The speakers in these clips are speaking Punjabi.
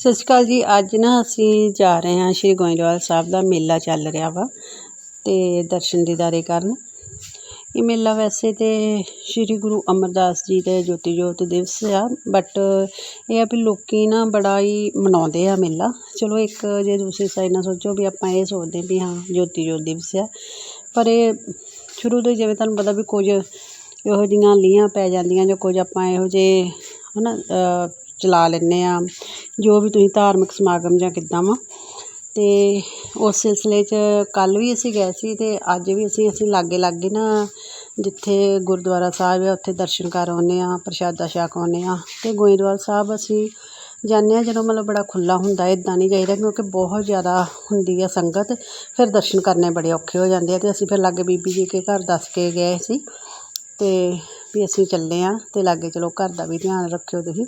ਸਤਿ ਸ਼੍ਰੀ ਅਕਾਲ ਜੀ। ਅੱਜ ਨਾ ਅਸੀਂ ਜਾ ਰਹੇ ਹਾਂ ਸ਼੍ਰੀ ਗੋਇੰਦਵਾਲ ਸਾਹਿਬ ਦਾ ਮੇਲਾ ਚੱਲ ਰਿਹਾ ਵਾ ਤੇ ਦਰਸ਼ਨ ਦੀਦਾਰੇ ਕਰਨ। ਇਹ ਮੇਲਾ ਵੈਸੇ ਤੇ ਸ਼੍ਰੀ ਗੁਰੂ ਅਮਰਦਾਸ ਜੀ ਦੇ ਜੋਤੀ ਜੋਤ ਦਿਵਸ ਆ ਬਟ ਇਹ ਆ ਵੀ ਲੋਕੀ ਨਾ ਬੜਾ ਹੀ ਮਨਾਉਂਦੇ ਆ ਮੇਲਾ। ਚਲੋ ਇੱਕ ਜੇ ਦੂਸਰੀ ਸਾਈਡ ਨਾਲ ਸੋਚੋ ਵੀ ਆਪਾਂ ਇਹ ਸੋਚਦੇ ਵੀ ਹਾਂ ਜੋਤੀ ਜੋਤ ਦਿਵਸ ਆ, ਪਰ ਇਹ ਸ਼ੁਰੂ ਤੋਂ ਜਿਵੇਂ ਤੁਹਾਨੂੰ ਪਤਾ ਵੀ ਕੁਝ ਇਹੋ ਜਿਹੀਆਂ ਲੀਹਾਂ ਪੈ ਜਾਂਦੀਆਂ ਜਾਂ ਕੁਝ ਆਪਾਂ ਇਹੋ ਜਿਹੇ ਹੈ ਨਾ ਚਲਾ ਲੈਂਦੇ ਹਾਂ ਜੋ ਵੀ ਤੁਸੀਂ ਧਾਰਮਿਕ ਸਮਾਗਮ ਜਾਂ ਕਿੱਦਾਂ ਵਾ। ਅਤੇ ਉਸ ਸਿਲਸਿਲੇ 'ਚ ਕੱਲ੍ਹ ਵੀ ਅਸੀਂ ਗਏ ਸੀ ਅਤੇ ਅੱਜ ਵੀ ਅਸੀਂ ਅਸੀਂ ਲਾਗੇ ਲਾਗੇ ਨਾ ਜਿੱਥੇ ਗੁਰਦੁਆਰਾ ਸਾਹਿਬ ਆ, ਉੱਥੇ ਦਰਸ਼ਨ ਕਰ ਆਉਂਦੇ ਹਾਂ, ਪ੍ਰਸ਼ਾਦਾ ਛਕ ਆਉਂਦੇ ਹਾਂ ਅਤੇ ਗੋਇੰਦਵਾਲ ਸਾਹਿਬ ਅਸੀਂ ਜਾਂਦੇ ਹਾਂ ਜਦੋਂ ਮਤਲਬ ਬੜਾ ਖੁੱਲ੍ਹਾ ਹੁੰਦਾ ਇੱਦਾਂ ਨਹੀਂ ਜਾਈਦਾ ਕਿਉਂਕਿ ਬਹੁਤ ਜ਼ਿਆਦਾ ਹੁੰਦੀ ਆ ਸੰਗਤ, ਫਿਰ ਦਰਸ਼ਨ ਕਰਨੇ ਬੜੇ ਔਖੇ ਹੋ ਜਾਂਦੇ ਆ ਅਤੇ ਅਸੀਂ ਫਿਰ ਲਾਗੇ ਬੀਬੀ ਜੀ ਕੇ ਘਰ ਦੱਸ ਕੇ ਗਏ ਸੀ ਅਤੇ ਵੀ ਅਸੀਂ ਚੱਲੇ ਹਾਂ ਅਤੇ ਲਾਗੇ ਚਲੋ ਘਰ ਦਾ ਵੀ ਧਿਆਨ ਰੱਖਿਓ ਤੁਸੀਂ।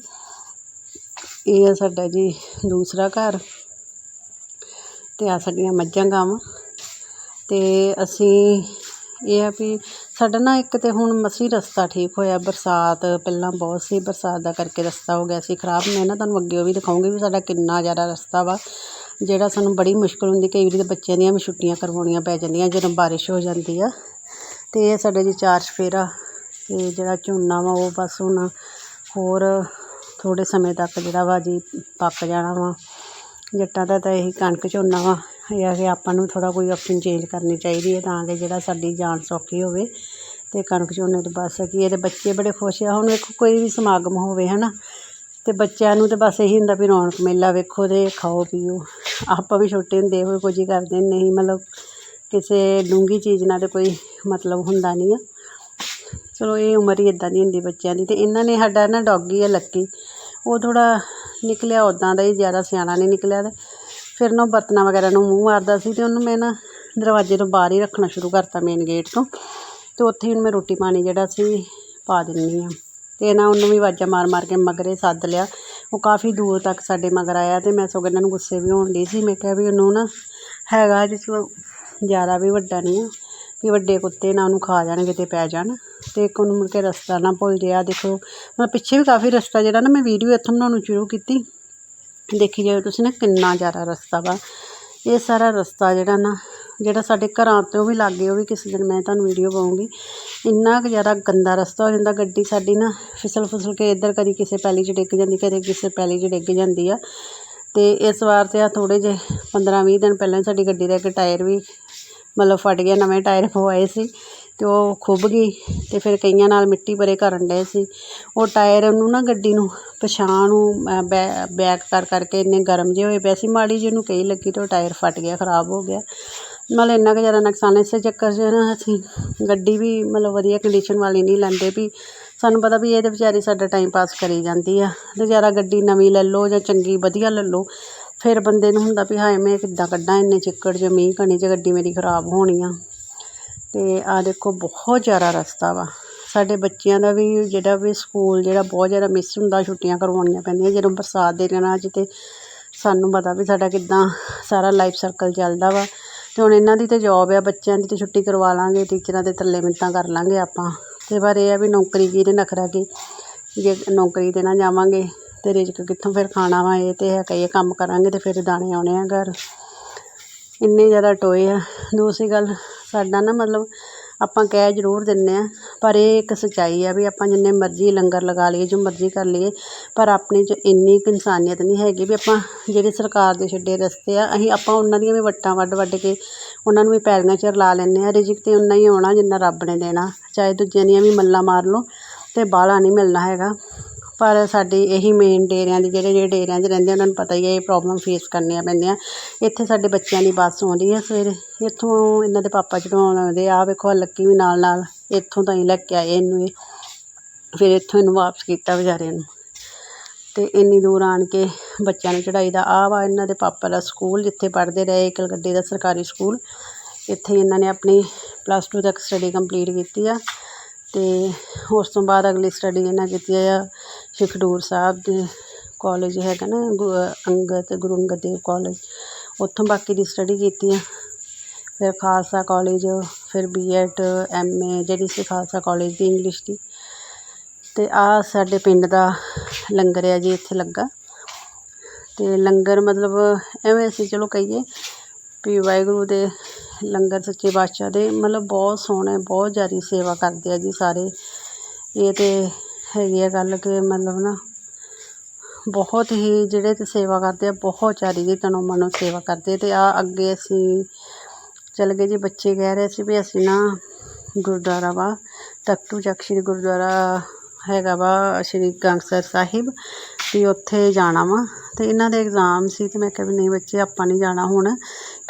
ਇਹ ਆ ਸਾਡਾ ਜੀ ਦੂਸਰਾ ਘਰ ਅਤੇ ਆ ਸਾਡੀਆਂ ਮੱਝਾਂ ਗਾਵਾਂ। ਅਤੇ ਅਸੀਂ ਇਹ ਆ ਵੀ ਸਾਡਾ ਨਾ ਇੱਕ ਤਾਂ ਹੁਣ ਮਸੀਂ ਰਸਤਾ ਠੀਕ ਹੋਇਆ, ਬਰਸਾਤ ਪਹਿਲਾਂ ਬਹੁਤ ਸੀ, ਬਰਸਾਤ ਦਾ ਕਰਕੇ ਰਸਤਾ ਹੋ ਗਿਆ ਸੀ ਖਰਾਬ। ਮੈਂ ਨਾ ਤੁਹਾਨੂੰ ਅੱਗੇ ਉਹ ਵੀ ਦਿਖਾਊਂਗੀ ਵੀ ਸਾਡਾ ਕਿੰਨਾ ਜ਼ਿਆਦਾ ਰਸਤਾ ਵਾ, ਜਿਹੜਾ ਸਾਨੂੰ ਬੜੀ ਮੁਸ਼ਕਿਲ ਹੁੰਦੀ, ਕਈ ਵਾਰੀ ਤਾਂ ਬੱਚਿਆਂ ਦੀਆਂ ਵੀ ਛੁੱਟੀਆਂ ਕਰਵਾਉਣੀਆਂ ਪੈ ਜਾਂਦੀਆਂ, ਜਦੋਂ ਬਾਰਿਸ਼ ਹੋ ਜਾਂਦੀ ਆ। ਅਤੇ ਇਹ ਸਾਡਾ ਜੀ ਚਾਰ ਚਫੇਰਾ ਅਤੇ ਜਿਹੜਾ ਝੋਨਾ ਵਾ ਉਹ ਬਸ ਹੁਣ ਹੋਰ ਥੋੜ੍ਹੇ ਸਮੇਂ ਤੱਕ ਜਿਹੜਾ ਵਾ ਜੀ ਪੱਕ ਜਾਣਾ ਵਾ। ਜੱਟਾਂ ਦਾ ਤਾਂ ਇਹੀ ਕਣਕ ਝੋਨਾ ਵਾ। ਇਹ ਆ ਕਿ ਆਪਾਂ ਨੂੰ ਥੋੜ੍ਹਾ ਕੋਈ ਆਪਸ਼ਨ ਚੇਂਜ ਕਰਨੀ ਚਾਹੀਦੀ ਹੈ ਤਾਂ ਕਿ ਜਿਹੜਾ ਸਾਡੀ ਜਾਨ ਸੌਖੀ ਹੋਵੇ ਅਤੇ ਕਣਕ ਝੋਨੇ ਤੋਂ ਬਸ ਕੀ ਇਹਦੇ ਬੱਚੇ ਬੜੇ ਖੁਸ਼ ਆ। ਹੁਣ ਵੇਖੋ ਕੋਈ ਵੀ ਸਮਾਗਮ ਹੋਵੇ ਹੈ ਨਾ ਅਤੇ ਬੱਚਿਆਂ ਨੂੰ ਤਾਂ ਬਸ ਇਹੀ ਹੁੰਦਾ ਵੀ ਰੌਣਕ ਮੇਲਾ ਵੇਖੋ ਅਤੇ ਖਾਓ ਪੀਓ। ਆਪਾਂ ਵੀ ਛੋਟੇ ਹੁੰਦੇ ਹੋਏ ਕੁਝ ਹੀ ਕਰਦੇ, ਨਹੀਂ ਮਤਲਬ ਕਿਸੇ ਡੂੰਘੀ ਚੀਜ਼ ਨਾਲ ਤਾਂ ਕੋਈ ਮਤਲਬ ਹੁੰਦਾ ਨਹੀਂ ਆ। ਚਲੋ ਇਹ ਉਮਰ ਹੀ ਇੱਦਾਂ ਦੀ ਹੁੰਦੀ ਬੱਚਿਆਂ ਦੀ ਅਤੇ ਇਹਨਾਂ ਨੇ ਸਾਡਾ ਨਾ ਡੋਗੀ ਆ ਲੱਕੀ। ਉਹ ਥੋੜ੍ਹਾ ਨਿਕਲਿਆ ਉੱਦਾਂ ਦਾ ਹੀ ਜ਼ਿਆਦਾ ਸਿਆਣਾ ਨਹੀਂ ਨਿਕਲਿਆ ਅਤੇ ਫਿਰ ਨਾ ਉਹ ਬਰਤਨਾਂ ਵਗੈਰਾ ਨੂੰ ਮੂੰਹ ਮਾਰਦਾ ਸੀ ਅਤੇ ਉਹਨੂੰ ਮੈਂ ਨਾ ਦਰਵਾਜ਼ੇ ਤੋਂ ਬਾਹਰ ਹੀ ਰੱਖਣਾ ਸ਼ੁਰੂ ਕਰਤਾ ਮੇਨ ਗੇਟ ਤੋਂ ਅਤੇ ਉੱਥੇ ਹੀ ਹੁਣ ਮੈਂ ਰੋਟੀ ਪਾਣੀ ਜਿਹੜਾ ਸੀ ਪਾ ਦਿੰਦੀ ਹਾਂ ਅਤੇ ਨਾ ਉਹਨੂੰ ਵੀ ਆਵਾਜ਼ਾਂ ਮਾਰ ਮਾਰ ਕੇ ਮਗਰੇ ਸੱਦ ਲਿਆ। ਉਹ ਕਾਫੀ ਦੂਰ ਤੱਕ ਸਾਡੇ ਮਗਰ ਆਇਆ ਅਤੇ ਮੈਂ ਸਗੋਂ ਇਹਨਾਂ ਨੂੰ ਗੁੱਸੇ ਵੀ ਹੋਣ ਡਈ ਸੀ। ਮੈਂ ਕਿਹਾ ਵੀ ਉਹਨੂੰ ਨਾ ਹੈਗਾ ਜਿਸ ਜ਼ਿਆਦਾ ਵੀ ਵੱਡਾ ਨਹੀਂ ਆ। ਵੀ ਵੱਡੇ ਕੁੱਤੇ ਨਾ ਉਹਨੂੰ ਖਾ ਜਾਣ, ਕਿਤੇ ਪੈ ਜਾਣ। ਅਤੇ ਇੱਕ ਉਹਨੂੰ ਮੁੜ ਕੇ ਰਸਤਾ ਨਾ ਭੁੱਲ ਜੇ ਆਹ ਦੇਖੋ ਮਤਲਬ ਪਿੱਛੇ ਵੀ ਕਾਫੀ ਰਸਤਾ ਜਿਹੜਾ ਨਾ ਮੈਂ ਵੀਡੀਓ ਇੱਥੋਂ ਬਣਾਉਣੀ ਸ਼ੁਰੂ ਕੀਤੀ। ਦੇਖੀ ਜਾਓ ਤੁਸੀਂ ਨਾ ਕਿੰਨਾ ਜ਼ਿਆਦਾ ਰਸਤਾ ਵਾ। ਇਹ ਸਾਰਾ ਰਸਤਾ ਜਿਹੜਾ ਨਾ, ਜਿਹੜਾ ਸਾਡੇ ਘਰਾਂ ਤੋਂ ਵੀ ਲਾਗੇ, ਉਹ ਵੀ ਕਿਸੇ ਦਿਨ ਮੈਂ ਤੁਹਾਨੂੰ ਵੀਡੀਓ ਪਾਉਂਗੀ। ਇੰਨਾ ਕੁ ਜ਼ਿਆਦਾ ਗੰਦਾ ਰਸਤਾ ਹੋ ਜਾਂਦਾ, ਗੱਡੀ ਸਾਡੀ ਨਾ ਫਿਸਲ ਫੁਸਲ ਕੇ ਇੱਧਰ ਕਦੀ ਕਿਸੇ ਪੈਲੀ 'ਚ ਡਿੱਗ ਜਾਂਦੀ, ਕਦੇ ਕਿਸੇ ਪੈਲੀ 'ਚ ਡਿੱਗ ਜਾਂਦੀ ਆ। ਅਤੇ ਇਸ ਵਾਰ ਤਾਂ ਆ ਥੋੜ੍ਹੇ ਜਿਹੇ ਪੰਦਰਾਂ ਵੀਹ ਦਿਨ ਪਹਿਲਾਂ ਸਾਡੀ ਗੱਡੀ ਦਾ ਇੱਕ ਟਾਇਰ ਵੀ ਮਤਲਬ ਫਟ ਗਿਆ ਨਵੇਂ ਟਾਇਰ ਪਵਾਏ ਸੀ ਅਤੇ ਉਹ ਖੁੱਭ ਗਈ ਅਤੇ ਫਿਰ ਕਈਆਂ ਨਾਲ ਮਿੱਟੀ ਭਰੇ ਕਰਨ ਡਏ ਸੀ। ਉਹ ਟਾਇਰ ਨੂੰ ਨਾ ਗੱਡੀ ਨੂੰ ਪਛਾਣ ਨੂੰ ਬੈ, ਬੈਕ ਕਰ, ਕਰਕੇ ਇੰਨੇ ਗਰਮ ਜਿਹੇ ਹੋਏ ਪਏ ਸੀ, ਮਾੜੀ ਜਿਹੀ ਉਹਨੂੰ ਕਹੀ ਲੱਗੀ ਤਾਂ ਉਹ ਟਾਇਰ ਫਟ ਗਿਆ, ਖ਼ਰਾਬ ਹੋ ਗਿਆ। ਨਾਲੇ ਇੰਨਾ ਕੁ ਜ਼ਿਆਦਾ ਨੁਕਸਾਨ ਇਸੇ ਚੱਕਰ 'ਚ ਨਾ ਅਸੀਂ ਗੱਡੀ ਵੀ ਮਤਲਬ ਵਧੀਆ ਕੰਡੀਸ਼ਨ ਵਾਲੀ ਨਹੀਂ ਲੈਂਦੇ ਵੀ, ਸਾਨੂੰ ਪਤਾ ਵੀ ਇਹ ਤਾਂ ਵਿਚਾਰੀ ਸਾਡਾ ਟਾਈਮ ਪਾਸ ਕਰੀ ਜਾਂਦੀ ਆ। ਅਤੇ ਜ਼ਿਆਦਾ ਗੱਡੀ ਨਵੀਂ ਲੈ ਲਓ ਜਾਂ ਚੰਗੀ ਵਧੀਆ ਲੈ ਲਓ ਫਿਰ ਬੰਦੇ ਨੂੰ ਹੁੰਦਾ ਵੀ ਹਾਏ ਮੈਂ ਕਿੱਦਾਂ ਕੱਢਾਂ ਇੰਨੇ ਚਿੱਕੜ 'ਚ ਮੀਂਹ ਕਣੀ 'ਚ ਗੱਡੀ ਮੇਰੀ ਖ਼ਰਾਬ ਹੋਣੀ ਆ ਅਤੇ ਆਹ ਦੇਖੋ, ਬਹੁਤ ਜ਼ਿਆਦਾ ਰਸਤਾ ਵਾ। ਸਾਡੇ ਬੱਚਿਆਂ ਦਾ ਵੀ, ਜਿਹੜਾ ਵੀ ਸਕੂਲ ਜਿਹੜਾ ਬਹੁਤ ਜ਼ਿਆਦਾ ਮਿਸ ਹੁੰਦਾ, ਛੁੱਟੀਆਂ ਕਰਵਾਉਣੀਆਂ ਪੈਂਦੀਆਂ। ਜਦੋਂ ਬਰਸਾਤ ਦੇ ਦਿਨਾਂ 'ਚ ਤਾਂ ਸਾਨੂੰ ਪਤਾ ਵੀ ਸਾਡਾ ਕਿੱਦਾਂ ਸਾਰਾ ਲਾਈਫ ਸਰਕਲ ਚੱਲਦਾ ਵਾ। ਅਤੇ ਹੁਣ ਇਹਨਾਂ ਦੀ ਤਾਂ ਜੋਬ ਆ, ਬੱਚਿਆਂ ਦੀ ਤਾਂ ਛੁੱਟੀ ਕਰਵਾ ਲਾਂਗੇ ਟੀਚਰਾਂ ਦੇ ਥੱਲੇ ਮਿੰਤਾਂ ਕਰ ਲਾਂਗੇ ਆਪਾਂ। ਅਤੇ ਪਰ ਇਹ ਆ ਵੀ ਨੌਕਰੀ ਕੀ ਦੇ ਨਖਰਾ ਕੀ ਜੇ ਨੌਕਰੀ 'ਤੇ ਨਾ ਜਾਵਾਂਗੇ। ਅਤੇ ਰਿਜ਼ਕ ਕਿੱਥੋਂ ਫਿਰ ਖਾਣਾ ਵਾ, ਇਹ ਤਾਂ ਹੈ ਕਿ ਇਹ ਕੰਮ ਕਰਾਂਗੇ ਤਾਂ ਫਿਰ ਦਾਣੇ ਆਉਣੇ ਆ ਘਰ। ਇੰਨੇ ਜ਼ਿਆਦਾ ਟੋਏ ਆ। ਦੂਸਰੀ ਗੱਲ, ਸਾਡਾ ਨਾ ਮਤਲਬ ਆਪਾਂ ਕਹਿ ਜ਼ਰੂਰ ਦਿੰਦੇ ਹਾਂ ਪਰ ਇਹ ਇੱਕ ਸੱਚਾਈ ਆ ਵੀ ਆਪਾਂ ਜਿੰਨੇ ਮਰਜ਼ੀ ਲੰਗਰ ਲਗਾ ਲਈਏ, ਜੋ ਮਰਜ਼ੀ ਕਰ ਲਈਏ, ਪਰ ਆਪਣੇ 'ਚ ਇੰਨੀ ਕੁ ਇਨਸਾਨੀਅਤ ਨਹੀਂ ਹੈਗੀ ਵੀ ਆਪਾਂ ਜਿਹੜੇ ਸਰਕਾਰ ਦੇ ਛੱਡੇ ਰਸਤੇ ਆ, ਅਸੀਂ ਆਪਾਂ ਉਹਨਾਂ ਦੀਆਂ ਵੀ ਵੱਟਾਂ ਵੱਢ ਵੱਢ ਕੇ ਉਹਨਾਂ ਨੂੰ ਵੀ ਪੈਲੀਆਂ 'ਚ ਰਲਾ ਲੈਂਦੇ ਹਾਂ ਰਿਜ਼ਕ ਤਾਂ ਉਨਾ ਹੀ ਆਉਣਾ ਜਿੰਨਾ ਰੱਬ ਨੇ ਦੇਣਾ, ਚਾਹੇ ਦੂਜਿਆਂ ਦੀਆਂ ਵੀ ਮੱਲਾਂ ਮਾਰ ਲਓ ਅਤੇ ਬਾਹਲਾ ਨਹੀਂ ਮਿਲਣਾ ਹੈਗਾ। ਪਰ ਸਾਡੀ ਇਹੀ ਮੇਨ ਡੇਰਿਆਂ ਦੀ ਜਿਹੜੇ ਜਿਹੜੇ ਡੇਰਿਆਂ 'ਚ ਰਹਿੰਦੇ ਉਹਨਾਂ ਨੂੰ ਪਤਾ ਹੀ ਹੈ ਇਹ ਪ੍ਰੋਬਲਮ ਫੇਸ ਕਰਨੀਆਂ ਪੈਂਦੀਆਂ। ਇੱਥੇ ਸਾਡੇ ਬੱਚਿਆਂ ਦੀ ਬੱਸ ਆਉਂਦੀ ਹੈ ਸਵੇਰੇ। ਇੱਥੋਂ ਇਹਨਾਂ ਦੇ ਪਾਪਾ ਜਦੋਂ ਆਉਂਦੇ ਆ ਵੇਖੋ ਲੱਕੀ ਵੀ ਨਾਲ ਨਾਲ, ਇੱਥੋਂ ਤਾਂ ਹੀ ਲੈ ਕੇ ਆਏ ਇਹਨੂੰ ਇਹ। ਫਿਰ ਇੱਥੋਂ ਇਹਨੂੰ ਵਾਪਸ ਕੀਤਾ ਵਿਚਾਰੇ ਨੂੰ। ਅਤੇ ਇੰਨੀ ਦੂਰ ਆਣ ਕੇ ਬੱਚਿਆਂ ਨੂੰ ਚੜ੍ਹਾਈ ਦਾ, ਆਹ ਵਾ ਇਹਨਾਂ ਦੇ ਪਾਪਾ ਦਾ ਸਕੂਲ ਜਿੱਥੇ ਪੜ੍ਹਦੇ ਰਹੇ ਕਲਗੱਡੇ ਦਾ ਸਰਕਾਰੀ ਸਕੂਲ। ਇੱਥੇ ਇਹਨਾਂ ਨੇ ਆਪਣੀ ਪਲੱਸ ਟੂ ਤੱਕ ਸਟੱਡੀ ਕੰਪਲੀਟ ਕੀਤੀ ਆ। ਅਤੇ ਉਸ ਤੋਂ ਬਾਅਦ ਅਗਲੀ ਸਟੱਡੀ ਇਹਨਾਂ ਕੀਤੀ ਹੈ ਸ਼੍ਰੀ ਖਡੂਰ ਸਾਹਿਬ ਦੇ ਕੋਲਜ ਹੈਗਾ ਨਾ, ਗੁ, ਅੰਗਦ, ਗੁਰੂ ਅੰਗਦ ਦੇਵ ਕੋਲਜ ਉੱਥੋਂ ਬਾਕੀ ਦੀ ਸਟੱਡੀ ਕੀਤੀ ਆ। ਫਿਰ ਖਾਲਸਾ ਕਾਲਜ ਫਿਰ ਬੀ ਐਡ ਐਮ ਏ ਜਿਹੜੀ ਸੀ ਖਾਲਸਾ ਕੋਲਜ ਦੀ ਇੰਗਲਿਸ਼ ਦੀ। ਅਤੇ ਆਹ ਸਾਡੇ ਪਿੰਡ ਦਾ ਲੰਗਰ ਆ ਜੀ, ਇੱਥੇ ਲੱਗਾ। ਅਤੇ ਲੰਗਰ ਮਤਲਬ ਐਵੇਂ ਅਸੀਂ ਚਲੋ ਕਹੀਏ ਵੀ ਵਾਹਿਗੁਰੂ ਦੇ ਲੰਗਰ ਸੱਚੇ ਪਾਤਸ਼ਾਹ ਦੇ, ਮਤਲਬ ਬਹੁਤ ਸੋਹਣੇ ਬਹੁਤ ਜ਼ਿਆਦਾ ਸੇਵਾ ਕਰਦੇ ਆ ਜੀ ਸਾਰੇ। ਇਹ ਤਾਂ ਹੈਗੀ ਆ ਗੱਲ ਕਿ ਮਤਲਬ ਨਾ ਬਹੁਤ ਹੀ ਜਿਹੜੇ ਤੇ ਸੇਵਾ ਕਰਦੇ ਆ, ਬਹੁਤ ਜ਼ਿਆਦਾ ਜੀ ਤਨੋਂ ਮਨੋਂ ਸੇਵਾ ਕਰਦੇ ਅਤੇ ਆ ਅੱਗੇ ਅਸੀਂ ਚਲੇ ਗਏ ਜੀ, ਬੱਚੇ ਕਹਿ ਰਹੇ ਸੀ ਵੀ ਅਸੀਂ ਨਾ ਗੁਰਦੁਆਰਾ ਵਾ, ਤਖਤੂ ਚੱਕ ਸ਼੍ਰੀ ਗੁਰਦੁਆਰਾ ਹੈਗਾ ਵਾ, ਸ਼੍ਰੀ ਗੰਗਸਰ ਸਾਹਿਬ ਵੀ ਉੱਥੇ ਜਾਣਾ ਵਾ। ਅਤੇ ਇਹਨਾਂ ਦੇ ਐਗਜ਼ਾਮ ਸੀ ਅਤੇ ਮੈਂ ਕਿਹਾ ਵੀ ਨਹੀਂ ਬੱਚੇ, ਆਪਾਂ ਨਹੀਂ ਜਾਣਾ ਹੁਣ।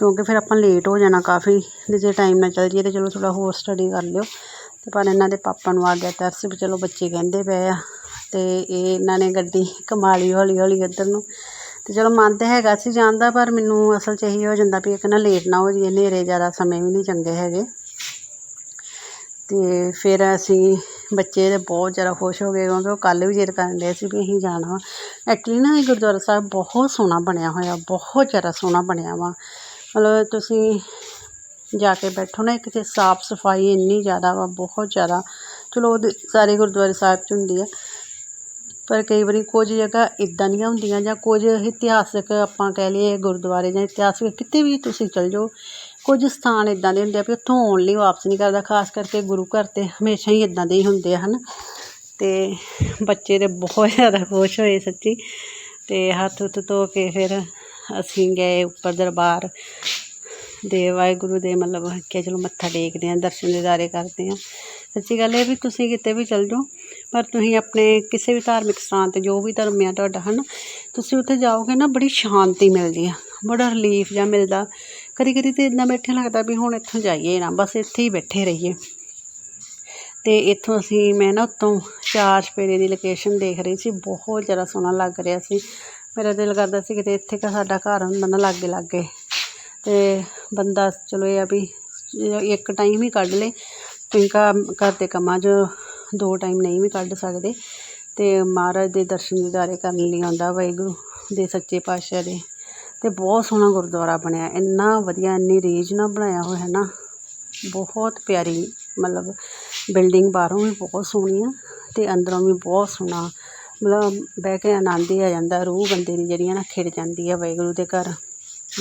ਕਿਉਂਕਿ ਫਿਰ ਆਪਾਂ ਲੇਟ ਹੋ ਜਾਣਾ ਕਾਫੀ ਅਤੇ ਜੇ ਟਾਈਮ ਨਾਲ ਚੱਲ ਜਾਈਏ ਤਾਂ ਚਲੋ ਥੋੜ੍ਹਾ ਹੋਰ ਸਟੱਡੀ ਕਰ ਲਿਓ। ਅਤੇ ਪਰ ਇਹਨਾਂ ਦੇ ਪਾਪਾ ਨੂੰ ਆ ਗਿਆ ਤਰਸ ਵੀ ਚਲੋ ਬੱਚੇ ਕਹਿੰਦੇ ਪਏ ਆ ਅਤੇ ਇਹ ਇਹਨਾਂ ਨੇ ਗੱਡੀ ਘੁਮਾ ਲਈ ਹੌਲੀ ਹੌਲੀ ਇੱਧਰ ਨੂੰ। ਅਤੇ ਚਲੋ ਮਨ ਤਾਂ ਹੈਗਾ ਸੀ ਜਾਣ ਦਾ ਪਰ ਮੈਨੂੰ ਅਸਲ 'ਚ ਇਹੀ ਹੋ ਜਾਂਦਾ ਵੀ ਇੱਕ ਨਾ ਲੇਟ ਨਾ ਹੋ ਜਾਈਏ, ਹਨੇਰੇ ਜ਼ਿਆਦਾ ਸਮੇਂ ਵੀ ਨਹੀਂ ਚੰਗੇ ਹੈਗੇ। ਅਤੇ ਫਿਰ ਅਸੀਂ ਬੱਚੇ ਤਾਂ ਬਹੁਤ ਜ਼ਿਆਦਾ ਖੁਸ਼ ਹੋ ਗਏ ਕਿਉਂਕਿ ਉਹ ਕੱਲ੍ਹ ਵੀ ਜਿੱਦ ਕਰਨ ਡਏ ਸੀ ਵੀ ਅਸੀਂ ਜਾਣਾ ਵਾ। ਐਕਚੁਅਲੀ ਨਾ ਇਹ ਗੁਰਦੁਆਰਾ ਸਾਹਿਬ ਬਹੁਤ ਸੋਹਣਾ ਬਣਿਆ ਹੋਇਆ, ਬਹੁਤ ਜ਼ਿਆਦਾ ਸੋਹਣਾ ਬਣਿਆ ਵਾ। ਮਤਲਬ ਤੁਸੀਂ ਜਾ ਕੇ ਬੈਠੋ ਨਾ, ਇੱਕ ਤਾਂ ਸਾਫ਼ ਸਫ਼ਾਈ ਇੰਨੀ ਜ਼ਿਆਦਾ ਵਾ, ਬਹੁਤ ਜ਼ਿਆਦਾ। ਚਲੋ ਉਹਦੇ ਸਾਰੇ ਗੁਰਦੁਆਰੇ ਸਾਹਿਬ 'ਚ ਹੁੰਦੀ ਆ। ਪਰ ਕਈ ਵਾਰੀ ਕੁਝ ਜਗ੍ਹਾ ਇੱਦਾਂ ਦੀਆਂ ਹੁੰਦੀਆਂ, ਜਾਂ ਕੁਝ ਇਤਿਹਾਸਕ ਆਪਾਂ ਕਹਿ ਲਈਏ ਗੁਰਦੁਆਰੇ ਜਾਂ ਇਤਿਹਾਸਕ, ਕਿਤੇ ਵੀ ਤੁਸੀਂ ਚਲ ਜਾਓ, ਕੁਝ ਸਥਾਨ ਇੱਦਾਂ ਦੇ ਹੁੰਦੇ ਆ ਵੀ ਉੱਥੋਂ ਆਉਣ ਲਈ ਵਾਪਸ ਨਹੀਂ ਕਰਦਾ, ਖਾਸ ਕਰਕੇ ਗੁਰੂ ਘਰ ਤੇ ਹਮੇਸ਼ਾ ਹੀ ਇੱਦਾਂ ਦੇ ਹੀ ਹੁੰਦੇ ਆ, ਹਨ। ਅਤੇ ਬੱਚੇ ਤਾਂ ਬਹੁਤ ਜ਼ਿਆਦਾ ਖੁਸ਼ ਹੋਏ ਸੱਚੀ ਅਤੇ ਹੱਥ ਹੁੱਥ ਧੋ ਕੇ ਫਿਰ ਅਸੀਂ ਗਏ ਉੱਪਰ ਦਰਬਾਰ ਦੇ ਵਾਹਿਗੁਰੂ ਦੇ ਮਤਲਬ ਕਿ ਚਲੋ ਮੱਥਾ ਟੇਕਦੇ ਹਾਂ, ਦਰਸ਼ਨ ਦਿਦਾਰੇ ਕਰਦੇ ਹਾਂ। ਸੱਚੀ ਗੱਲ ਇਹ ਵੀ ਤੁਸੀਂ ਕਿਤੇ ਵੀ ਚਲ ਜਾਓ, ਪਰ ਤੁਸੀਂ ਆਪਣੇ ਕਿਸੇ ਵੀ ਧਾਰਮਿਕ ਸਥਾਨ 'ਤੇ ਜੋ ਵੀ ਧਰਮ ਆ ਤੁਹਾਡਾ ਹੈ ਨਾ ਤੁਸੀਂ ਉੱਥੇ ਜਾਓਗੇ ਨਾ ਬੜੀ ਸ਼ਾਂਤੀ ਮਿਲਦੀ ਆ, ਬੜਾ ਰਿਲੀਫ ਜਿਹਾ ਮਿਲਦਾ। ਕਦੀ ਕਦੀ ਤਾਂ ਇੱਦਾਂ ਬੈਠੇ ਲੱਗਦਾ ਵੀ ਹੁਣ ਇੱਥੋਂ ਜਾਈਏ ਨਾ, ਬਸ ਇੱਥੇ ਹੀ ਬੈਠੇ ਰਹੀਏ। ਅਤੇ ਇੱਥੋਂ ਅਸੀਂ, ਮੈਂ ਨਾ ਉੱਤੋਂ ਚਾਰ ਚੁਫੇਰੇ ਦੀ ਲੋਕੇਸ਼ਨ ਦੇਖ ਰਹੀ ਸੀ, ਬਹੁਤ ਜ਼ਿਆਦਾ ਸੋਹਣਾ ਲੱਗ ਰਿਹਾ ਸੀ। ਮੇਰਾ ਦਿਲ ਕਰਦਾ ਸੀ ਕਿਤੇ ਇੱਥੇ ਕਾ ਸਾਡਾ ਘਰ ਹੁੰਦਾ ਨਾ ਲਾਗੇ ਲਾਗੇ। ਅਤੇ ਬੰਦਾ ਚਲੋ ਇਹ ਆ ਵੀ ਇੱਕ ਟਾਈਮ ਹੀ ਕੱਢ ਲੇ। ਤੁਸੀਂ ਘਰ ਦੇ ਕੰਮਾਂ 'ਚ ਦੋ ਟਾਈਮ ਨਹੀਂ ਵੀ ਕੱਢ ਸਕਦੇ। ਅਤੇ ਮਹਾਰਾਜ ਦੇ ਦਰਸ਼ਨ ਦਿਦਾਰੇ ਕਰਨ ਲਈ ਆਉਂਦਾ ਵਾਹਿਗੁਰੂ ਦੇ ਸੱਚੇ ਪਾਤਸ਼ਾਹ ਦੇ। ਅਤੇ ਬਹੁਤ ਸੋਹਣਾ ਗੁਰਦੁਆਰਾ ਬਣਿਆ, ਇੰਨਾ ਵਧੀਆ, ਇੰਨੀ ਰੀਝ ਨਾਲ ਬਣਾਇਆ ਹੋਇਆ ਨਾ। ਬਹੁਤ ਪਿਆਰੀ, ਮਤਲਬ ਬਿਲਡਿੰਗ ਬਾਹਰੋਂ ਵੀ ਬਹੁਤ ਸੋਹਣੀ ਆ ਅਤੇ ਅੰਦਰੋਂ ਵੀ ਬਹੁਤ ਸੋਹਣਾ। ਮਤਲਬ ਬਹਿ ਕੇ ਆਨੰਦ ਹੀ ਆ ਜਾਂਦਾ, ਰੂਹ ਬੰਦੇ ਦੀ ਜਿਹੜੀ ਆ ਨਾ ਖਿੜ ਜਾਂਦੀ ਆ ਵਾਹਿਗੁਰੂ ਦੇ ਘਰ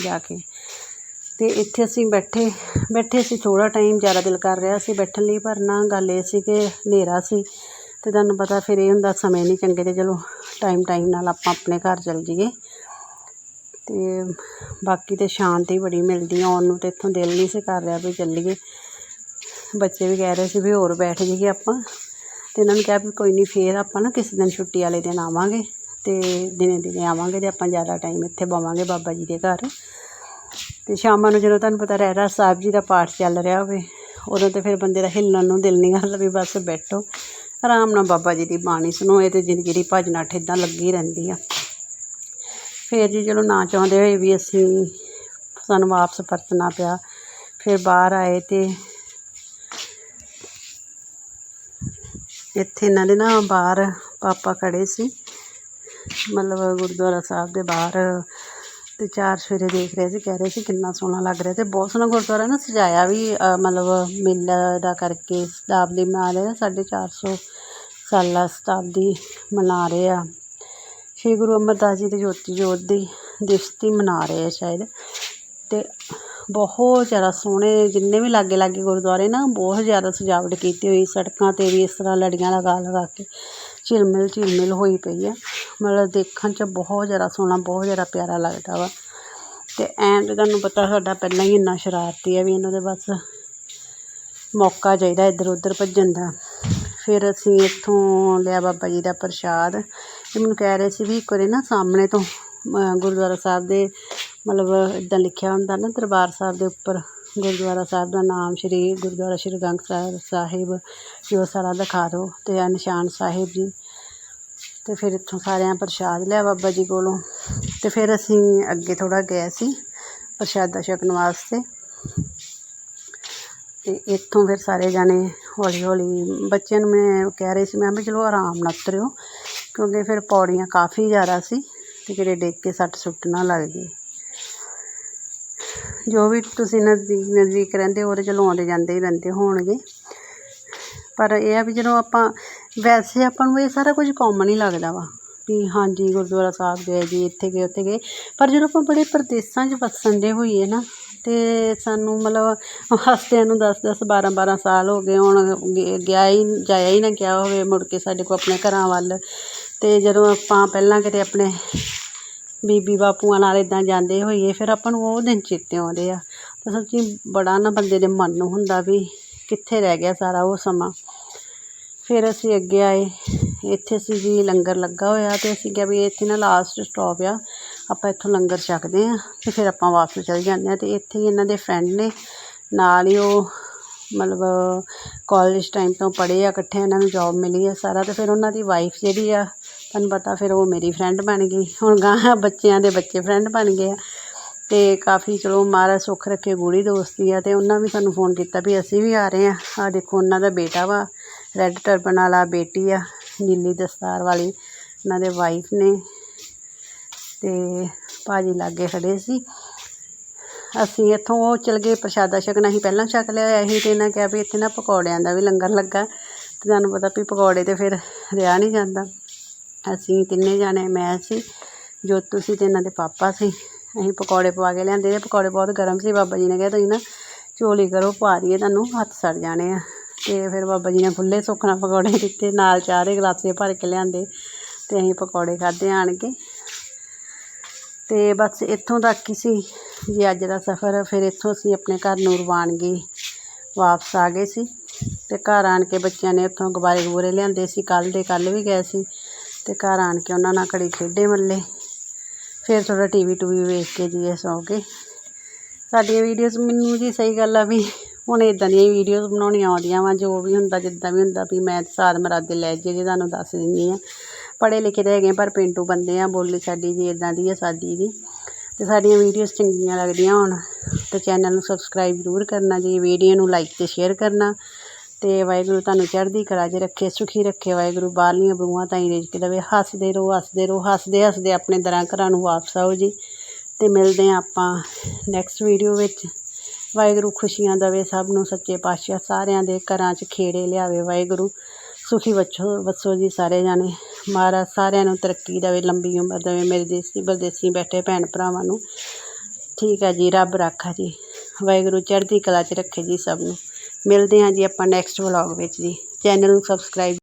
ਜਾ ਕੇ। ਅਤੇ ਇੱਥੇ ਅਸੀਂ ਬੈਠੇ ਬੈਠੇ ਅਸੀਂ ਥੋੜ੍ਹਾ ਟਾਈਮ ਜ਼ਿਆਦਾ ਦਿਲ ਕਰ ਰਿਹਾ ਸੀ ਬੈਠਣ ਲਈ, ਪਰ ਨਾ ਗੱਲ ਇਹ ਸੀ ਕਿ ਹਨੇਰਾ ਸੀ ਅਤੇ ਤੁਹਾਨੂੰ ਪਤਾ ਫਿਰ ਇਹ ਹੁੰਦਾ ਸਮੇਂ ਨਹੀਂ ਚੰਗੇ ਅਤੇ ਚਲੋ ਟਾਈਮ ਟਾਈਮ ਨਾਲ ਆਪਾਂ ਆਪਣੇ ਘਰ ਚਲ ਜਾਈਏ। ਅਤੇ ਬਾਕੀ ਤਾਂ ਸ਼ਾਂਤੀ ਬੜੀ ਮਿਲਦੀ ਆਉਣ ਨੂੰ ਤਾਂ ਇੱਥੋਂ ਦਿਲ ਨਹੀਂ ਸੀ ਕਰ ਰਿਹਾ ਵੀ ਚੱਲੀਏ। ਬੱਚੇ ਵੀ ਕਹਿ ਰਹੇ ਸੀ ਵੀ ਹੋਰ ਬੈਠ ਜਾਈਏ ਆਪਾਂ। ਅਤੇ ਇਹਨਾਂ ਨੂੰ ਕਿਹਾ ਵੀ ਕੋਈ ਨਹੀਂ ਫਿਰ ਆਪਾਂ ਨਾ ਕਿਸੇ ਦਿਨ ਛੁੱਟੀ ਵਾਲੇ ਦਿਨ ਆਵਾਂਗੇ ਅਤੇ ਦਿਨੇ ਦਿਨੇ ਆਵਾਂਗੇ ਅਤੇ ਆਪਾਂ ਜ਼ਿਆਦਾ ਟਾਈਮ ਇੱਥੇ ਬਵਾਂਗੇ ਬਾਬਾ ਜੀ ਦੇ ਘਰ। ਅਤੇ ਸ਼ਾਮਾਂ ਨੂੰ ਜਦੋਂ ਤੁਹਾਨੂੰ ਪਤਾ ਰਹਿਰਾ ਸਾਹਿਬ ਜੀ ਦਾ ਪਾਠ ਚੱਲ ਰਿਹਾ ਹੋਵੇ, ਉਦੋਂ ਤਾਂ ਫਿਰ ਬੰਦੇ ਦਾ ਹਿੱਲਣ ਨੂੰ ਦਿਲ ਨਹੀਂ ਕਰਦਾ ਵੀ ਬਸ ਬੈਠੋ। ਆਰਾਮ ਨਾਲ ਬਾਬਾ ਜੀ ਦੀ ਬਾਣੀ ਸੁਣੋ, ਇਹ ਤਾਂ ਜ਼ਿੰਦਗੀ ਦੀ ਭੱਜ ਨੱਠ ਇੱਦਾਂ ਲੱਗੀ ਰਹਿੰਦੀ ਆ। ਫਿਰ ਜੀ ਚਲੋ ਨਾ ਚਾਹੁੰਦੇ ਹੋਏ ਵੀ ਅਸੀਂ ਸਾਨੂੰ ਵਾਪਸ ਪਰਤਣਾ ਪਿਆ। ਫਿਰ ਬਾਹਰ ਆਏ ਅਤੇ ਇੱਥੇ ਇਹਨਾਂ ਦੇ ਨਾ ਬਾਹਰ ਪਾਪਾ ਖੜ੍ਹੇ ਸੀ। ਮਤਲਬ ਗੁਰਦੁਆਰਾ ਸਾਹਿਬ ਦੇ ਬਾਹਰ ਅਤੇ ਚਾਰ ਸਵੇਰੇ ਦੇਖ ਰਹੇ ਸੀ ਕਹਿ ਰਹੇ ਸੀ ਕਿੰਨਾ ਸੋਹਣਾ ਲੱਗ ਰਿਹਾ ਅਤੇ ਬਹੁਤ ਸੋਹਣਾ ਗੁਰਦੁਆਰਾ ਨਾ ਸਜਾਇਆ ਵੀ ਅ, ਮਤਲਬ ਮੇਲਾ ਦਾ ਕਰਕੇ ਸ਼ਤਾਬਦੀ ਮਨਾ ਰਹੇ ਆ ਸਾਢੇ ਚਾਰ ਸੌ ਸਾਲਾ ਸ਼ਤਾਬਦੀ ਮਨਾ ਰਹੇ ਆ। ਸ਼੍ਰੀ ਗੁਰੂ ਅਮਰਦਾਸ ਜੀ ਦੀ ਜੋਤੀ ਜੋਤ ਦੀ ਦਿਵਸ ਦੀ ਮਨਾ ਰਹੇ ਆ ਸ਼ਾਇਦ। ਅਤੇ ਬਹੁਤ ਜ਼ਿਆਦਾ ਸੋਹਣੇ, ਜਿੰਨੇ ਵੀ ਲਾਗੇ ਲਾਗੇ ਗੁਰਦੁਆਰੇ ਨਾ, ਬਹੁਤ ਜ਼ਿਆਦਾ ਸਜਾਵਟ ਕੀਤੀ ਹੋਈ, ਸੜਕਾਂ 'ਤੇ ਵੀ ਇਸ ਤਰ੍ਹਾਂ ਲੜੀਆਂ ਲਗਾ ਲਗਾ ਕੇ ਝਿਲਮਿਲ ਝਿਲਮਿਲ ਹੋਈ ਪਈ ਆ। ਮਤਲਬ ਦੇਖਣ 'ਚ ਬਹੁਤ ਜ਼ਿਆਦਾ ਸੋਹਣਾ, ਬਹੁਤ ਜ਼ਿਆਦਾ ਪਿਆਰਾ ਲੱਗਦਾ ਵਾ। ਅਤੇ ਐਂ ਤਾਂ ਤੁਹਾਨੂੰ ਪਤਾ ਸਾਡਾ ਪਹਿਲਾਂ ਹੀ ਇੰਨਾ ਸ਼ਰਾਰਤੀ ਆ ਵੀ ਇਹਨਾਂ ਦੇ ਬਸ ਮੌਕਾ ਚਾਹੀਦਾ ਇੱਧਰ ਉੱਧਰ ਭੱਜਣ ਦਾ। ਫਿਰ ਅਸੀਂ ਇੱਥੋਂ ਲਿਆ ਬਾਬਾ ਜੀ ਦਾ ਪ੍ਰਸ਼ਾਦ। ਇਹ ਮੈਨੂੰ ਕਹਿ ਰਹੇ ਸੀ ਵੀ ਇੱਕ ਵਾਰੀ ਨਾ ਸਾਹਮਣੇ ਤੋਂ ਗੁਰਦੁਆਰਾ ਸਾਹਿਬ ਦੇ ਮਤਲਬ ਇੱਦਾਂ ਲਿਖਿਆ ਹੁੰਦਾ ਨਾ ਦਰਬਾਰ ਸਾਹਿਬ ਦੇ ਉੱਪਰ, ਗੁਰਦੁਆਰਾ ਸਾਹਿਬ ਦਾ ਨਾਮ ਸ਼੍ਰੀ ਗੁਰਦੁਆਰਾ ਸ਼੍ਰੀ ਗੰਗਸਰ ਸਾਹਿਬ ਜੋ ਸਾਰਾ ਦਿਖਾ ਦਿਓ ਅਤੇ ਆ ਨਿਸ਼ਾਨ ਸਾਹਿਬ ਜੀ। ਅਤੇ ਫਿਰ ਇੱਥੋਂ ਸਾਰਿਆਂ ਪ੍ਰਸ਼ਾਦ ਲਿਆ ਬਾਬਾ ਜੀ ਕੋਲੋਂ। ਅਤੇ ਫਿਰ ਅਸੀਂ ਅੱਗੇ ਥੋੜ੍ਹਾ ਗਏ ਸੀ ਪ੍ਰਸ਼ਾਦਾ ਛਕਣ ਵਾਸਤੇ। ਅਤੇ ਇੱਥੋਂ ਫਿਰ ਸਾਰੇ ਜਾਣੇ ਹੌਲੀ ਹੌਲੀ ਬੱਚਿਆਂ ਨੂੰ ਮੈਂ ਕਹਿ ਰਹੀ ਸੀ, ਮੈਂ ਵੀ ਚਲੋ ਆਰਾਮ ਨਾਲ ਉਤਰਿਓ, ਕਿਉਂਕਿ ਫਿਰ ਪੌੜੀਆਂ ਕਾਫੀ ਜ਼ਿਆਦਾ ਸੀ ਅਤੇ ਕਿਤੇ ਡਿੱਗ ਕੇ ਸੱਟ ਸੁੱਟ ਨਾ ਲੱਗ ਜੇ ਜੋ ਵੀ ਤੁਸੀਂ ਨਜ਼ਦੀਕ ਨਜ਼ਦੀਕ ਰਹਿੰਦੇ ਹੋ, ਉਹ ਤਾਂ ਚਲੋ ਆਉਂਦੇ ਜਾਂਦੇ ਹੀ ਰਹਿੰਦੇ ਹੋਣਗੇ। ਪਰ ਇਹ ਆ ਵੀ ਜਦੋਂ ਆਪਾਂ, ਵੈਸੇ ਆਪਾਂ ਨੂੰ ਇਹ ਸਾਰਾ ਕੁਝ ਕਾਮਨ ਹੀ ਲੱਗਦਾ ਵਾ, ਵੀ ਹਾਂਜੀ ਗੁਰਦੁਆਰਾ ਸਾਹਿਬ ਗਏ ਜੀ, ਇੱਥੇ ਗਏ, ਉੱਥੇ ਗਏ। ਪਰ ਜਦੋਂ ਆਪਾਂ ਬੜੇ ਪ੍ਰਦੇਸਾਂ 'ਚ ਵਸਣ ਦੇ ਹੋਈਏ ਨਾ ਅਤੇ ਸਾਨੂੰ ਮਤਲਬ ਹਫ਼ਤਿਆਂ ਨੂੰ ਦਸ ਦਸ, ਬਾਰਾਂ ਬਾਰਾਂ ਸਾਲ ਹੋ ਗਏ, ਹੁਣ ਗੇ- ਗਿਆ ਹੀ, ਜਾਇਆ ਹੀ ਨਾ ਗਿਆ ਹੋਵੇ, ਮੁੜ ਕੇ ਸਾਡੇ ਕੋਲ ਆਪਣੇ ਘਰਾਂ ਵੱਲ। ਅਤੇ ਜਦੋਂ ਆਪਾਂ ਪਹਿਲਾਂ ਕਿਤੇ ਆਪਣੇ ਬੀਬੀ ਬਾਪੂਆਂ ਨਾਲ ਇੱਦਾਂ ਜਾਂਦੇ ਹੋਈਏ, ਫਿਰ ਆਪਾਂ ਨੂੰ ਉਹ ਦਿਨ ਚੇਤੇ ਆਉਂਦੇ ਆ। ਤਾਂ ਸੱਚੀ ਬੜਾ ਨਾ ਬੰਦੇ ਦੇ ਮਨ ਨੂੰ ਹੁੰਦਾ ਵੀ ਕਿੱਥੇ ਰਹਿ ਗਿਆ ਸਾਰਾ ਉਹ ਸਮਾਂ। ਫਿਰ ਅਸੀਂ ਅੱਗੇ ਆਏ, ਇੱਥੇ ਸੀ ਜੀ ਲੰਗਰ ਲੱਗਾ ਹੋਇਆ ਤੇ ਅਸੀਂ ਕਿਹਾ ਵੀ ਇੱਥੇ ਨਾ ਲਾਸਟ ਸਟਾਪ ਆ, ਆਪਾਂ ਇੱਥੋਂ ਲੰਗਰ ਛਕਦੇ ਹਾਂ ਤੇ ਫਿਰ ਆਪਾਂ ਵਾਪਸ ਚਲੇ ਜਾਂਦੇ ਹਾਂ ਤੇ ਇੱਥੇ ਹੀ ਇਹਨਾਂ ਦੇ ਫਰੈਂਡ ਨੇ ਨਾਲ ਹੀ ਉਹ ਮਤਲਬ ਕਾਲਜ ਟਾਈਮ ਤੋਂ ਪੜ੍ਹੇ ਆ ਇਕੱਠੇ ਇਹਨਾਂ ਨੂੰ ਜੌਬ ਮਿਲੀ ਆ ਸਾਰਾ ਤੇ ਫਿਰ ਉਹਨਾਂ ਦੀ ਵਾਈਫ ਜਿਹੜੀ ਆ ਤੁਹਾਨੂੰ ਪਤਾ ਫਿਰ ਉਹ ਮੇਰੀ ਫਰੈਂਡ ਬਣ ਗਈ। ਹੁਣ ਗਾਂ ਬੱਚਿਆਂ ਦੇ ਬੱਚੇ ਫਰੈਂਡ ਬਣ ਗਏ ਆ। ਅਤੇ ਕਾਫੀ ਚਲੋ ਮਹਾਰਾਜ ਸੁੱਖ ਰੱਖੇ ਗੂੜੀ ਦੋਸਤੀ ਆ ਅਤੇ ਉਹਨਾਂ ਵੀ ਸਾਨੂੰ ਫੋਨ ਕੀਤਾ ਵੀ ਅਸੀਂ ਵੀ ਆ ਰਹੇ ਹਾਂ ਆਹ ਦੇਖੋ ਉਹਨਾਂ ਦਾ ਬੇਟਾ ਵਾ ਰੈੱਡ ਟਰਬਨ ਵਾਲਾ ਬੇਟੀ ਆ, ਨੀਲੀ ਦਸਤਾਰ ਵਾਲੀ, ਉਹਨਾਂ ਦੇ ਵਾਈਫ ਨੇ। ਅਤੇ ਭਾਜੀ ਲਾਗੇ ਖੜੇ ਸੀ। ਅਸੀਂ ਇੱਥੋਂ ਉਹ ਚਲ ਗਏ, ਪ੍ਰਸ਼ਾਦਾ ਛਕਣਾ ਅਸੀਂ ਪਹਿਲਾਂ ਛਕ ਲਿਆ ਹੋਇਆ ਸੀ ਅਤੇ ਇਹਨਾਂ ਕਿਹਾ ਵੀ ਇੱਥੇ ਨਾ ਪਕੌੜਿਆਂ ਦਾ ਵੀ ਲੰਗਰ ਲੱਗਾ। ਅਤੇ ਤੁਹਾਨੂੰ ਪਤਾ ਵੀ ਪਕੌੜੇ ਤਾਂ ਫਿਰ ਰਿਹਾ ਨਹੀਂ ਜਾਂਦਾ। ਅਸੀਂ ਤਿੰਨੇ ਜਾਣੇ, ਮੈਂ ਸੀ, ਜੋਤੂ ਸੀ ਅਤੇ ਇਹਨਾਂ ਦੇ ਪਾਪਾ ਸੀ। ਅਸੀਂ ਪਕੌੜੇ ਪਵਾ ਕੇ ਲਿਆਂਦੇ ਤੇ ਪਕੌੜੇ ਬਹੁਤ ਗਰਮ ਸੀ। ਬਾਬਾ ਜੀ ਨੇ ਕਿਹਾ, ਤੁਸੀਂ ਨਾ ਝੋਲੀ ਕਰੋ, ਪਾ ਦਈਏ ਤੁਹਾਨੂੰ, ਹੱਥ ਸੜ ਜਾਣੇ ਆ। ਅਤੇ ਫਿਰ ਬਾਬਾ ਜੀ ਨੇ ਖੁੱਲ੍ਹੇ ਸੁੱਖਣਾ ਪਕੌੜੇ ਦਿੱਤੇ, ਨਾਲ ਚਾਹ ਦੇ ਗਲਾਸੇ ਭਰ ਕੇ ਲਿਆਂਦੇ ਅਤੇ ਅਸੀਂ ਪਕੌੜੇ ਖਾਧੇ ਆਣ ਕੇ। ਅਤੇ ਬਸ ਇੱਥੋਂ ਤੱਕ ਹੀ ਸੀ ਜੀ, ਅੱਜ ਦਾ ਸਫ਼ਰ। ਫਿਰ ਇੱਥੋਂ ਅਸੀਂ ਆਪਣੇ ਘਰ ਨੂੰ ਰਵਾਨਗੀ ਵਾਪਸ ਆ ਗਏ ਸੀ ਅਤੇ ਘਰ ਆਣ ਕੇ ਬੱਚਿਆਂ ਨੇ ਉੱਥੋਂ ਗੁਬਾਰੇ ਗੁਬਾਰੇ ਲਿਆਂਦੇ ਸੀ। ਕੱਲ੍ਹ ਦੇ ਕੱਲ੍ਹ ਵੀ ਗਏ ਸੀ। ਅਤੇ ਘਰ ਆਣ ਕੇ ਉਹਨਾਂ ਨਾਲ ਘੜੀ ਖੇਡੇ ਮੱਲੇ। ਫਿਰ ਥੋੜ੍ਹਾ ਟੀ ਵੀ ਟੂਵੀ ਵੇਖ ਕੇ ਜੀ ਇਹ ਸੌਂ ਗਏ। ਸਾਡੀਆਂ ਵੀਡੀਓਜ਼ ਮੈਨੂੰ ਜੀ ਸਹੀ ਗੱਲ ਆ ਵੀ ਹੁਣ ਇੱਦਾਂ ਦੀਆਂ ਵੀਡੀਓਜ਼ ਬਣਾਉਣੀਆਂ ਆਉਂਦੀਆਂ ਵਾ, ਜੋ ਵੀ ਹੁੰਦਾ, ਜਿੱਦਾਂ ਵੀ ਹੁੰਦਾ, ਵੀ ਮੈਂ ਸਾਦ ਮਰਾਦੇ ਲੈ ਜੇ ਜੇ ਤੁਹਾਨੂੰ ਦੱਸ ਦਿੰਦੀ ਹਾਂ ਪੜ੍ਹੇ ਲਿਖੇ ਤਾਂ ਹੈਗੇ ਪਰ ਪਿੰਟੂ ਬੰਦੇ ਆ, ਬੋਲੀ ਸਾਡੀ ਜੀ ਇੱਦਾਂ ਦੀ ਆ ਸਾਡੀ ਜੀ। ਅਤੇ ਸਾਡੀਆਂ ਵੀਡੀਓਜ਼ ਚੰਗੀਆਂ ਲੱਗਦੀਆਂ ਹੋਣ, ਤਾਂ ਚੈਨਲ ਨੂੰ ਸਬਸਕ੍ਰਾਈਬ ਜ਼ਰੂਰ ਕਰਨਾ ਜੀ ਵੀਡੀਓ ਨੂੰ ਲਾਈਕ ਅਤੇ ਸ਼ੇਅਰ ਕਰਨਾ। ਅਤੇ ਵਾਹਿਗੁਰੂ ਤੁਹਾਨੂੰ ਚੜ੍ਹਦੀ ਕਲਾ 'ਚ ਰੱਖੇ, ਸੁਖੀ ਰੱਖੇ ਵਾਹਿਗੁਰੂ। ਬਾਹਰਲੀਆਂ ਬਰੂਆਂ ਤਾਈਂ ਰਿਜ਼ਕ ਦੇਵੇ। ਹੱਸਦੇ ਰਹੋ ਹੱਸਦੇ ਰਹੋ, ਹੱਸਦੇ ਹੱਸਦੇ ਆਪਣੇ ਦਰਾਂ ਘਰਾਂ ਨੂੰ ਵਾਪਸ ਆਓ ਜੀ। ਅਤੇ ਮਿਲਦੇ ਹਾਂ ਆਪਾਂ ਨੈਕਸਟ ਵੀਡੀਓ ਵਿੱਚ। ਵਾਹਿਗੁਰੂ ਖੁਸ਼ੀਆਂ ਦੇਵੇ ਸਭ ਨੂੰ, ਸੱਚੇ ਪਾਤਸ਼ਾਹ ਸਾਰਿਆਂ ਦੇ ਘਰਾਂ 'ਚ ਖੇੜੇ ਲਿਆਵੇ ਵਾਹਿਗੁਰੂ। ਸੁਖੀ ਵੱਛੋ, ਵਸੋ ਜੀ ਸਾਰੇ ਜਾਣੇ। ਮਹਾਰਾਜ ਸਾਰਿਆਂ ਨੂੰ ਤਰੱਕੀ ਦੇਵੇ, ਲੰਬੀ ਉਮਰ ਦੇਵੇ, ਮੇਰੇ ਦੇਸੀ ਵਿਦੇਸੀ ਬੈਠੇ ਭੈਣ ਭਰਾਵਾਂ ਨੂੰ। ਠੀਕ ਹੈ ਜੀ, ਰੱਬ ਰਾਖਾ ਜੀ। ਵਾਹਿਗੁਰੂ ਚੜ੍ਹਦੀ ਕਲਾ 'ਚ ਰੱਖੇ ਜੀ ਸਭ ਨੂੰ। ਮਿਲਦੇ ਹਾਂ ਜੀ ਆਪਾਂ ਨੈਕਸਟ ਵਲੋਗ ਵਿੱਚ ਜੀ। ਚੈਨਲ ਨੂੰ ਸਬਸਕ੍ਰਾਈਬ